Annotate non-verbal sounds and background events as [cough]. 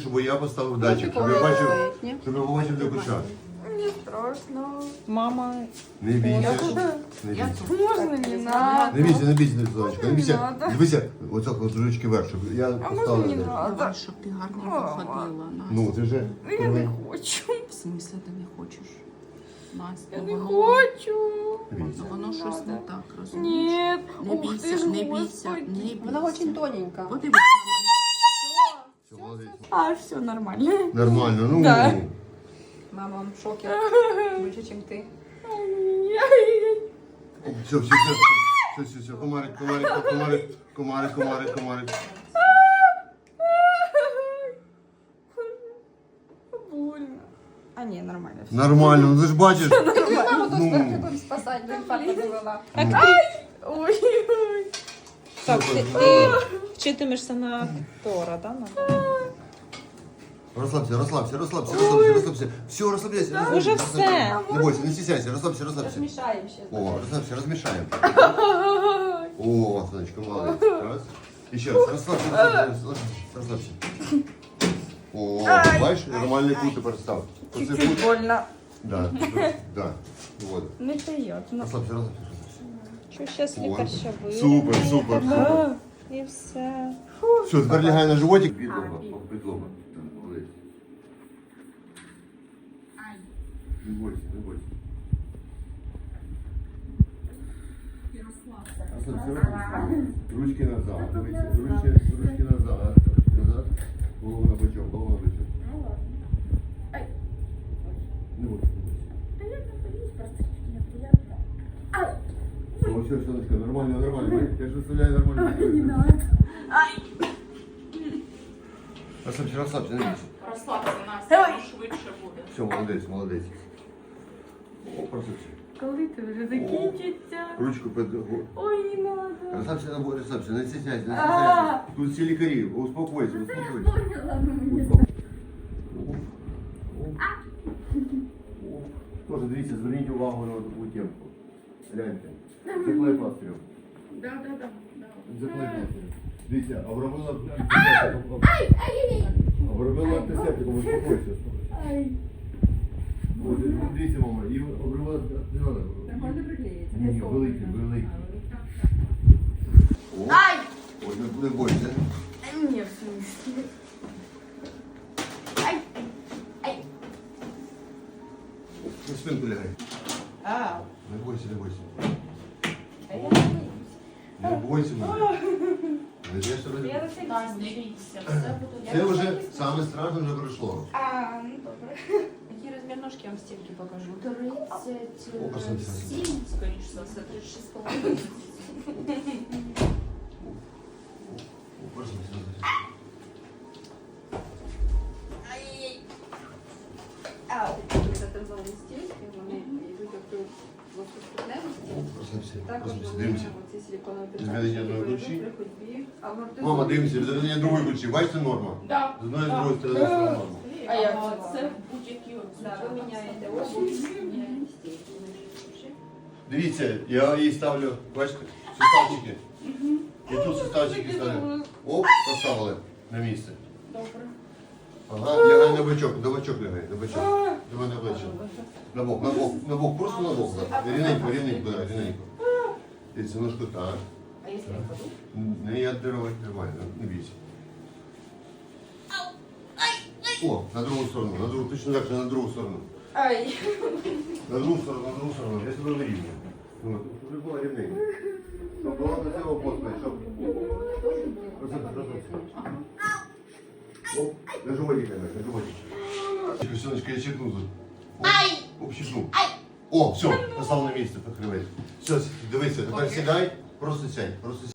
Щоб я поставив датчик, щоб я бачив, щоб я побачив де курчат. Мені страшно. Мама, Не бійся. Не Я бійся. тут. Можна не надо. Не бійся, не бійся, не сонечко. Не Не бійся. надо. Дивися, оце от ручки вверх, щоб я А можна поставив. не датчик. надо? Давай, щоб ти гарненько ходила, Настя. Ну, ти вже. Я не хочу. В смислі ти не хочеш? Настя, Я не воно, хочу. Дивіться. воно щось не так, розумієш? Нет. Не Ух бійся, ты ж, не бійся, господи. не бійся. вона очень тоненька. Подивись на Все, молодець. А, все нормально. Нормально, ну. Да. Мама в шокі. [laughs] Більше, ніж ти. Все, все, все. Все, все, все. Комарик, комарик, комарик, комарик, комарик, комарик. Больно. А, не, нормально. всё. Нормально, ну ти ж бачиш. Мама тут Ну. будемо спасати, бо інфаркт не довела. Ой, ой. Так, ти, ти вчитимешся на актора, да? На... Розслабся, розслабся, розслабся, розслабся, розслабся. Все, розслабляйся. розслабляйся, Уже розслабляйся. все. Не бойся, не стесняйся, розслабся, розслабся. Розмішаємо ще. О, розслабься, розмішаємо. [laughs] О, сонечко, молодець. Раз. І ще раз, розслабся, розслабся, розслабся. О, бачиш, нормальний кут тепер став. Оце Чуть-чуть кут. больно. Да, да. Вот. Неприятно. Розслабся, розслабся, розслабся. Що зараз О, лікар ще вийде. Супер, супер, супер. І все. Все, тепер лягай на животик. Підлога, підлога. Так, молодець. Не бойся, не бойся. Розслабся. Ручки назад. Дивіться, ручки, ручки назад. Назад. Голову на бочок, голову на бочок. Не бойся, Все, все, сонечко, нормально, нормально. Я ж виставляю нормально. [laughs] Не надо. Розслабся, розслабся, не бійся. Розслабся, Настя, воно швидше буде. Все, молодець, молодець. О, розслабся. Коли ти вже закінчиться? Ручку під... Ой, не надо. Розслабся, набор, розслабся, не стесняйся, не А. стесняйся. Тут всі лікарі, успокойся, успокойся. Успокойся. Тоже дивіться, зверніть увагу на таку темку. Гляньте. Заклей пластирем. Да, да, да. Заклей пластирем. Дивіться, обробила Обробила антисептиком, успокойся. Дивіться, мама, і обробила не треба. Нормально приклеїться. Ні, великий, великий. Ай! Ось, не, не бойся. Ні, в смысле. Ай, ай, ай. На спинку лягай. А, Не бойся, не бойся. а я не боюсь. Не бойся мене. Не те, що ви- Я за це Настя, не бійся, все буде. Це вже саме страшне вже пройшло. А, ну добре. Який розмір ножки я вам стільки покажу? 37, О, красавиця. скоріш за все, 36 Також. Дивимося. силіконові Зведення одної підшипники ключі. при ходьбі. Мама, дивимося, заведення другої ключі. Бачите норма? Да. З одної з другої сторони це норма. А як це? це будь-які Да, ви міняєте ось. Дивіться, я їй ставлю, бачите, суставчики. І тут суставчики ставлю. Оп, поставили на місце. Добре. Ага, лягай на бочок, на бочок лягай, на бочок. Давай на бочок. На бок, на бок, на бок, просто на бок. да. Рівненько, рівненько, да, рівненько. Дивіться, ножку так. А якщо я впаду? Не я тримаю, тримаю, не бійся. О, на другу сторону, на другу, точно так же на другу сторону. Ай. На другу сторону, на другу сторону. Я себе вирівнюю. От, щоб було рівненько. Щоб було до цього поспіль, щоб... Розумієте, розумієте. Оп, на животик, Галя, на животик. Сонечка, я чекну тут. Ай! Оп, чекну. О, все, поставив на місце, хребет. Все, дивися, тепер сідай, просто сядь, просто сядь.